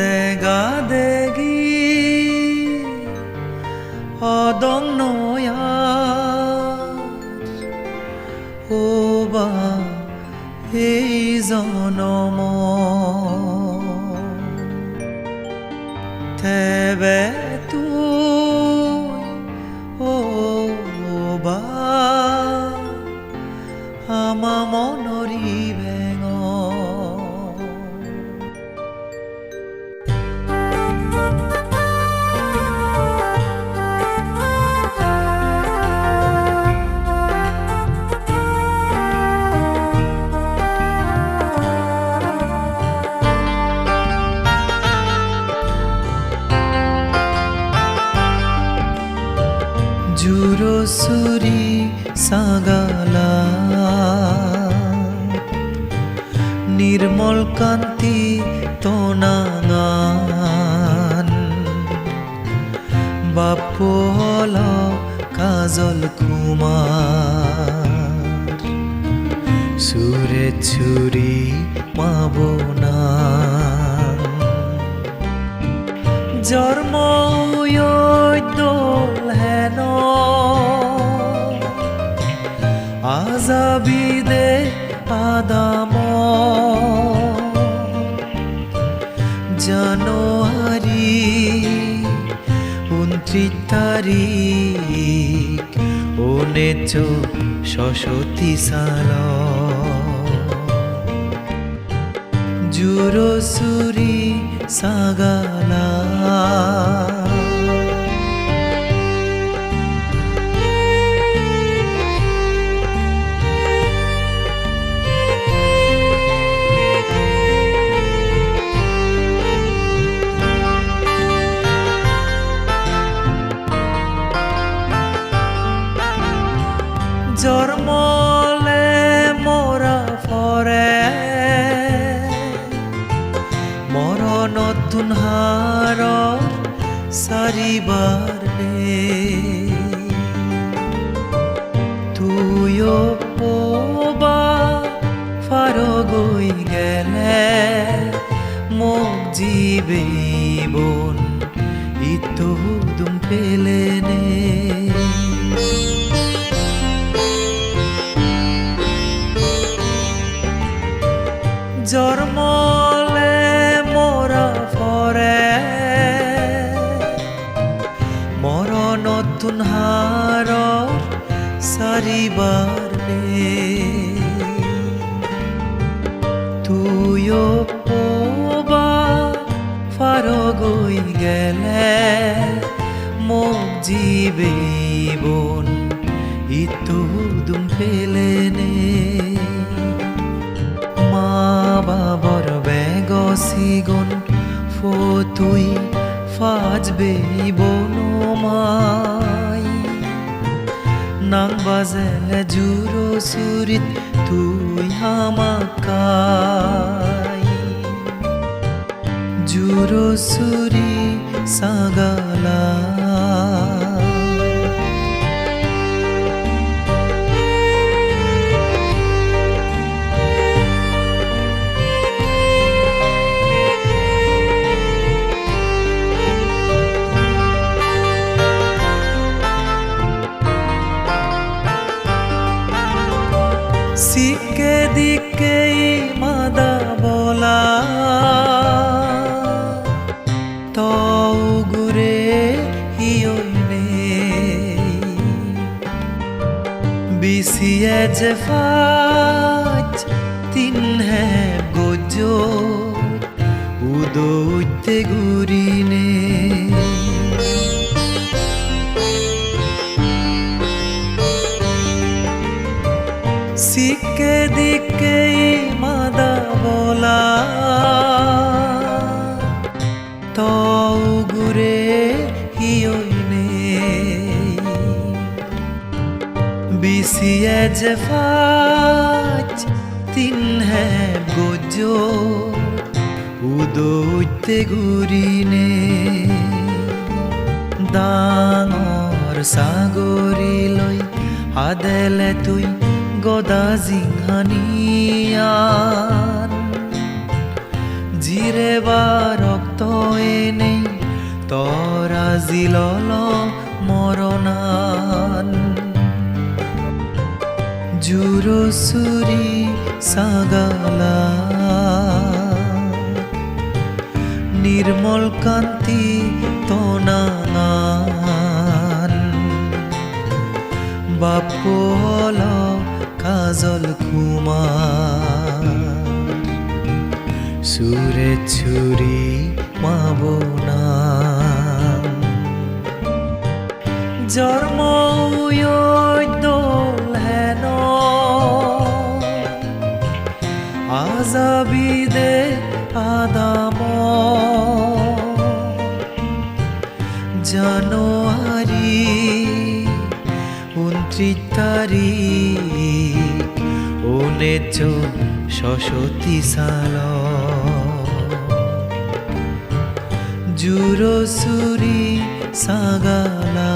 দেগা দেগি অদন্নয়া ও বা এই জনম। তেবে জুরসুরি সাগালা। নির্মল কান্তি তনাঙান বাপল কাজল কুমার। সুরে ছুরি মাবনা জন্ম দোল হেন। আজাবিদে আদাম। জানুয়ারি উনত্রিশ তারিখ উনেচ সশতি সাল। জুরসুরি সাগালা জন্মলে নতুন হার সারিবার তুইও পোবা ফার গই গেলে মোক জীবন ইতো দুম পেলে নে নতুন হার সারিবার তুইও পোবা ফার গই গেলে মোক জীবন ইতো দুম পেলে নে মা বাবর বেগসিগন ফতুই ফাজবে বনমাই নাং বাজেলে জুরো সুরিত তুই হামাকাই জুরো সুরি সাগালা ফাজ তিন হে গোজো উদৈতে গুরিনে। সিকে দিকে نسي جفاك تنهب جوجو ودوج تغوريني ডাঙর সাগরি লই আদেলে তুই গদা জিঘানিয়ান জিরে বা রক্ত এনেই তরাজিল মরণান জুরসুরি সাগালা। নির্মল কান্তি তনান বাপল কাজল কুমার। সুরে ছুরি মাবনা। জন্ম আজাবিদে আদাম জানুয়ারি উনত্রিশ তারিখ উনেছ সশতী সাল। জুরসুরি সাগালা।